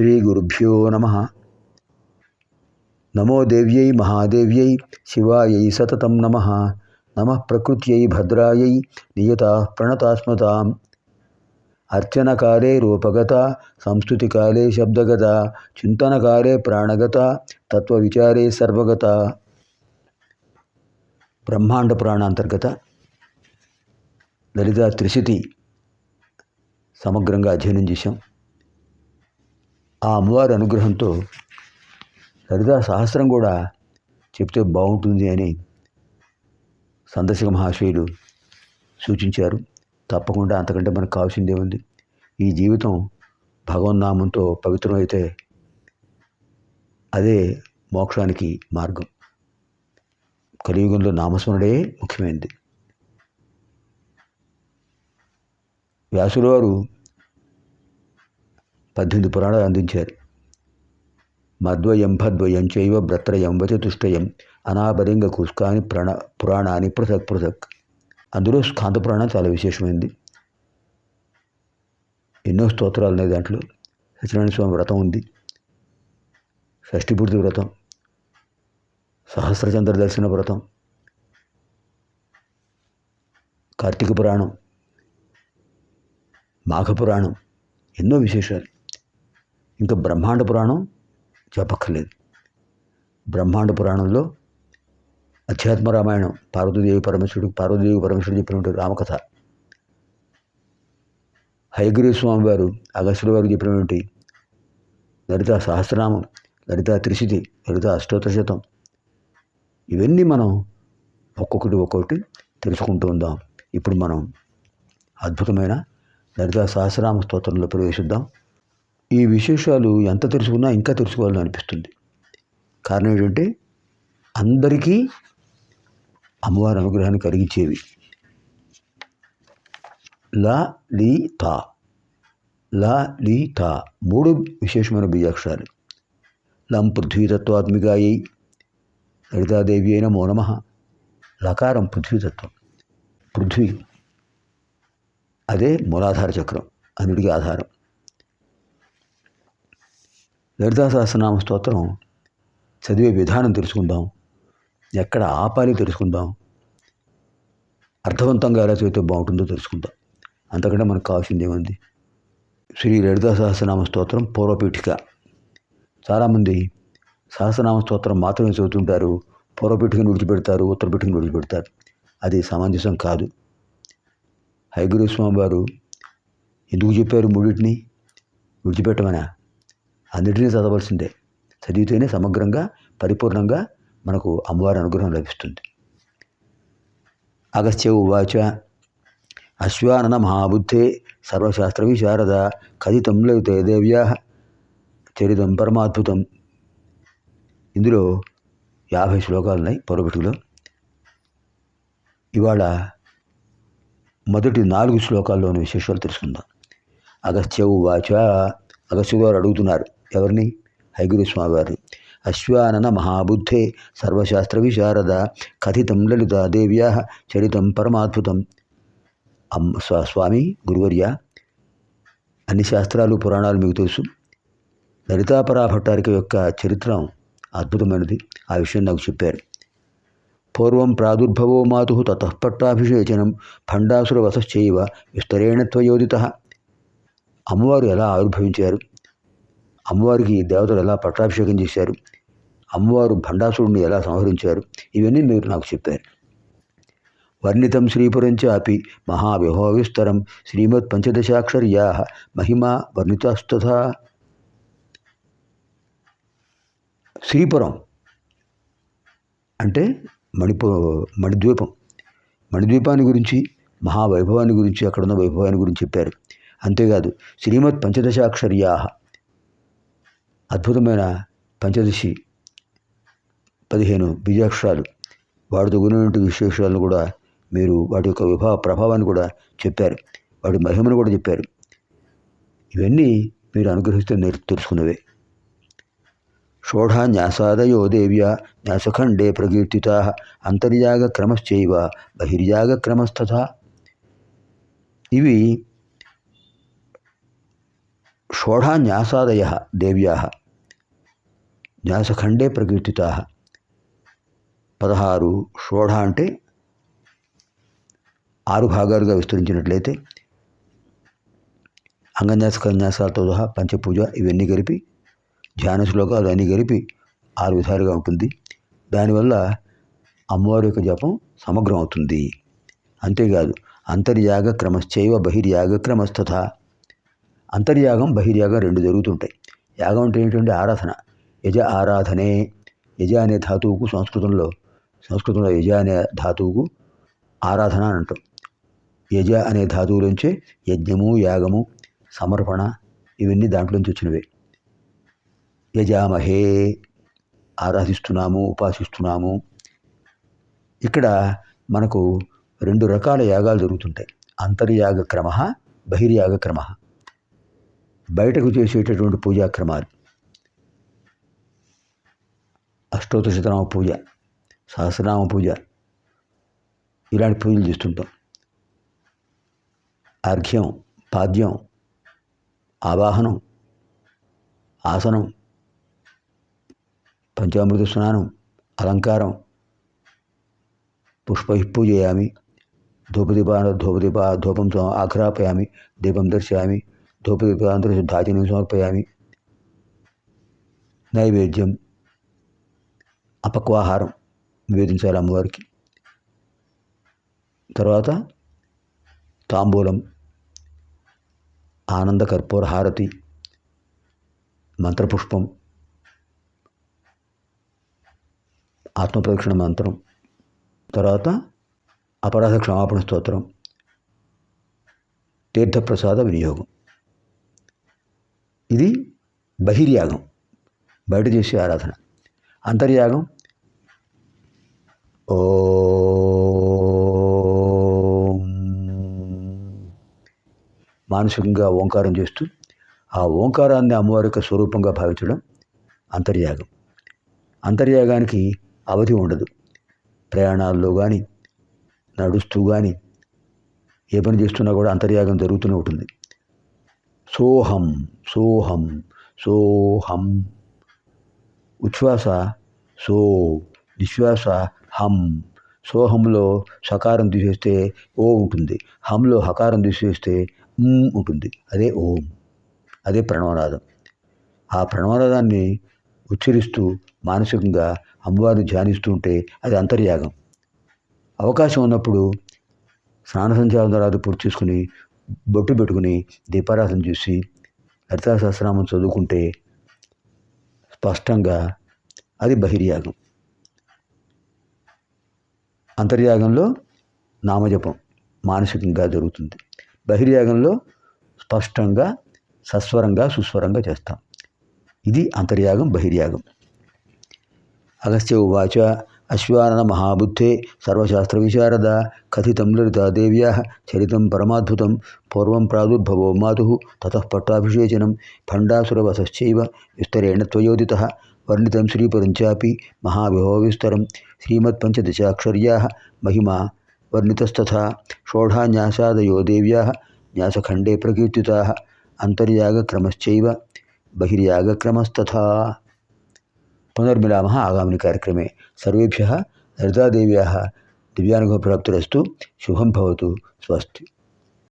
శ్రీగురుభ్యో నమ నమో దేవ్యై మహాదేవ్యై శివాయై సతతం నమ నమ ప్రకృత్యై భద్రాయై నియత ప్రణతాస్మతాం అర్చనకాలే రూపగత సంస్కృతికాలే శబ్దగత చింతనకాలే ప్రాణగత తత్వవిచారే సర్వగత బ్రహ్మాండ ప్రాణాంతర్గత లలిత త్రిశితి సమగ్రంగా అధ్యయనం చేశాం। ఆ అమ్మవారి అనుగ్రహంతో లలితా సహస్రం కూడా చెప్తే బాగుంటుంది అని సందర్శక మహాశయులు సూచించారు. తప్పకుండా అంతకంటే మనకు కావాల్సిందే ఉంది. ఈ జీవితం భగవన్నామంతో పవిత్రమైతే అదే మోక్షానికి మార్గం. కలియుగంలో నామస్మరణే ముఖ్యమైనది. వ్యాసుల వారు పద్దెనిమిది పురాణాలు అందించారు. మద్వయం భద్వయం చైవ భ్రత్రయం వచతుష్టయం అనాభరింగ కుష్కాని ప్రణ పురాణాన్ని పృథక్ పృథక్. అందులో స్కాంత పురాణం చాలా విశేషమైంది. ఎన్నో స్తోత్రాలు ఉన్నాయి దాంట్లో. సత్యనారాయణ స్వామి వ్రతం ఉంది. షష్ఠిపూర్తి వ్రతం. సహస్రచంద్ర దర్శన వ్రతం. కార్తీక పురాణం. మాఘ పురాణం. ఎన్నో విశేషాలు. ఇంకా బ్రహ్మాండ పురాణం చెప్పక్కర్లేదు. బ్రహ్మాండ పురాణంలో అధ్యాత్మ రామాయణం పార్వతీదేవి పరమేశ్వరుడు పార్వతీదేవి పరమేశ్వరుడు చెప్పినటువంటి రామకథ. హయగిరి స్వామి వారు అగస్టుల వారు చెప్పినటువంటి లలిత సహస్రనామం లలిత త్రిశితి లలిత అష్టోత్తర శతం ఇవన్నీ మనం ఒక్కొక్కటి ఒక్కొక్కటి తెలుసుకుంటూ ఉందాం. ఇప్పుడు మనం అద్భుతమైన లలిత సహస్రనామ స్తోత్రంలో ప్రవేశిద్దాం. ఈ విశేషాలు ఎంత తెలుసుకున్నా ఇంకా తెలుసుకోవాలని అనిపిస్తుంది. కారణం ఏంటంటే అందరికీ అమ్మవారి అనుగ్రహాన్ని కలిగించేవి. లా లీ తా. లా లీ తా. మూడు విశేషమైన బీజాక్షరాలు. లం పృథ్వీతత్వాత్మికాయై లలితాదేవి అయిన మో నమ. లకారం పృథ్వీతత్వం. పృథ్వీ. అదే మూలాధార చక్రం. అన్నిటికీ ఆధారం. లలితా సహస్రనామ స్తోత్రం చదివే విధానం తెలుసుకుందాం. ఎక్కడ ఆపాలి తెలుసుకుందాం. అర్థవంతంగా ఎలా చదివితే బాగుంటుందో తెలుసుకుందాం. అంతకంటే మనకు కావాల్సింది ఏముంది? శ్రీ లలితా సహస్రనామ స్తోత్రం పూర్వపీఠిక. చాలామంది సహస్రనామ స్తోత్రం మాత్రమే చదువుతుంటారు. పూర్వపీఠికను విడిచిపెడతారు ఉత్తరపీఠికను విడిచిపెడతారు. అది సమంజసం కాదు. హైగురు స్వామి వారు ఎందుకు చెప్పారు మూడింటిని? విడిచిపెట్టమనా? అన్నిటినీ చదవలసిందే. చదివితేనే సమగ్రంగా పరిపూర్ణంగా మనకు అమ్మవారి అనుగ్రహం లభిస్తుంది. అగస్త్య ఉవాచ అశ్వానన మహాబుద్ధే సర్వశాస్త్ర విశారద కథితం లలితే దేవ్యా చరితం పరమాద్భుతం. ఇందులో యాభై శ్లోకాలు ఉన్నాయి పొరబిటిలో ఇవాళ మొదటి నాలుగు శ్లోకాల్లోని విశేషాలు తెలుసుకుందాం. అగస్త్య ఉవాచ అగస్త్య గారు అడుగుతున్నారు ఎవరిని? హైగురు స్వామి వారిని అశ్వానన మహాబుద్ధే సర్వశాస్త్ర విశారద కథితం లలితాదేవ్యా చరితం పరమాద్భుతం. అమ్మ స్వా స్వామి గురువర్య అన్ని శాస్త్రాలు పురాణాలు మీకు తెలుసు. లలితాపరా భట్టారిక యొక్క చరిత్రం అద్భుతమైనది. ఆ విషయం నాకు చెప్పారు. పూర్వం ప్రాదుర్భవో మాతు తతపట్టాభిషేచనం భండాసుర వసశ్చైవ విస్తరేణ త్వయోదిత. అమ్మవారు ఎలా ఆవిర్భవించారు? అమ్మవారికి దేవతలు ఎలా పట్టాభిషేకం చేశారు? అమ్మవారు భండాసురుడిని ఎలా సంహరించారు? ఇవన్నీ మీరు నాకు చెప్పారు. వర్ణితం శ్రీపురంచ అపి మహావిభవ శ్రీమద్ పంచదశాక్షర్యా మహిమా వర్ణితాస్తథా. శ్రీపురం అంటే మణిపూ మణిద్వీపం. మణిద్వీపాన్ని గురించి మహావైభవాన్ని గురించి అక్కడున్న వైభవాన్ని గురించి చెప్పారు. అంతేకాదు శ్రీమద్ పంచదశాక్షర్యా అద్భుతమైన పంచదశి పదిహేను బీజాక్షరాలు. వాటితో కూడినటువంటి విశేషాలను కూడా మీరు వాటి యొక్క విభావ ప్రభావాన్ని కూడా చెప్పారు. వాటి మహిమను కూడా చెప్పారు. ఇవన్నీ మీరు అనుగ్రహిస్తే నేర్ తెలుసుకున్నవే. షోఢా న్యాసాదయో దేవ్య న్యాసఖండే ప్రకీర్తిత అంతర్యాగ క్రమశ్చైవ బహిర్యాగ క్రమస్తథ. ఇవి షోఢా న్యాసాదయ దేవ్యా న్యాసఖండే ప్రకీర్తిత. పదహారు షోఢ అంటే ఆరు భాగాలుగా విస్తరించినట్లయితే అంగన్యాస కన్యాసాలతో సహా పంచపూజ ఇవన్నీ కలిపి ధ్యాన శ్లోకాలు అన్నీ కలిపి ఆరు విధాలుగా ఉంటుంది. దానివల్ల అమ్మవారి యొక్క జపం సమగ్రం అవుతుంది అంతేకాదు అంతర్యాగ క్రమశ్చైవ బహిర్యాగ క్రమస్తథ. అంతర్యాగం బహిర్యాగం రెండు జరుగుతుంటాయి. యాగం అంటే ఏంటంటే ఆరాధన. యజ ఆరాధనే యజ అనే ధాతువుకు సంస్కృతంలో సంస్కృతంలో యజ అనే ధాతువుకు ఆరాధన అని అంటాం. యజ అనే ధాతువులోంచే యజ్ఞము యాగము సమర్పణ ఇవన్నీ దాంట్లోంచి వచ్చినవే. యజామహే ఆరాధిస్తున్నాము ఉపాసిస్తున్నాము. ఇక్కడ మనకు రెండు రకాల యాగాలు జరుగుతుంటాయి. అంతర్యాగ క్రమ బహిర్యాగ క్రమ. బయటకు చేసేటటువంటి పూజాక్రమాలు. అష్టోత్తర పూజ సహస్రనామ పూజ ఇలాంటి పూజలు చేస్తుంటాం. అర్ఘ్యం పాద్యం ఆవాహనం ఆసనం పంచామృత స్నానం అలంకారం పుష్పై పూజయామి ధూపదీపాన ధూపదీప ధూపం ఆఘ్రాపయామి దీపం దర్శయామి ధూపదీపాంతరం దాచిని సమర్పయామి నైవేద్యం అపక్వాహారం నివేదించాలి అమ్మవారికి. తర్వాత తాంబూలం ఆనంద కర్పూర హారతి మంత్రపుష్పం ఆత్మప్రదక్షిణ మంత్రం తర్వాత అపరాధ క్షమాపణ స్తోత్రం తీర్థప్రసాద వినియోగం. ఇది బహిర్యాగం బయట చేసే ఆరాధన. అంతర్యాగం. ఓ మానసికంగా ఓంకారం చేస్తూ ఆ ఓంకారాన్ని అమ్మవారి యొక్క స్వరూపంగా భావించడం అంతర్యాగం. అంతర్యాగానికి అవధి ఉండదు. ప్రయాణాల్లో కానీ నడుస్తూ కానీ ఏ పని చేస్తున్నా కూడా అంతర్యాగం జరుగుతూనే ఉంటుంది. సోహం సోహం సోహం. ఉచ్ఛ్వాస సో నిశ్వాస హం. సోహంలో సకారం తీసేస్తే ఓ ఉంటుంది. హంలో హకారం తీసేస్తే ఉంటుంది. అదే ఓం. అదే ప్రణవనాదం. ఆ ప్రణవనాదాన్ని ఉచ్చరిస్తూ మానసికంగా అమ్మవారిని ధ్యానిస్తూ ఉంటే అది అంతర్యాగం. అవకాశం ఉన్నప్పుడు స్నాన సంధ్యావందరాలు పూర్తి చేసుకుని బొట్టు పెట్టుకుని దీపారాధన చేసి లలితా సహస్రనామం చదువుకుంటే స్పష్టంగా అది బహిర్యాగం. అంతర్యాగంలో నామజపం మానసికంగా జరుగుతుంది. బహిర్యాగంలో స్పష్టంగా సస్వరంగా సుస్వరంగా చేస్తాం. ఇది అంతర్యాగం బహిర్యాగం. అగస్త్య ఉవాచ అశ్వానన మహాబుద్ధే సర్వశాస్త్ర విశారద కథితం లలితాదేవ్యా చరితం పరమాద్భుతం పూర్వం ప్రాదుర్భవో మాతు తతః పట్టాభిషేచనం భండాసురవసశ్చైవ విస్తరేణ త్వయోదిత వర్ణితం శ్రీపదం చాపి మహావిభవవిస్తరం శ్రీమత్పంచదశాక్షర్యా మహిమా వర్ణితస్తథా షోఢాన్యాసాదయో దేవ్యా న్యాసఖండే ప్రకీర్తితా అంతర్యాగక్రమశ్చైవ पुनर्मिला आगामी पुनर्मिलामः आगामिनिकार्यक्रमे सर्वेभ्यः दिव्यानुभव प्राप्तिरस्तु शुभम भवतु स्वस्ति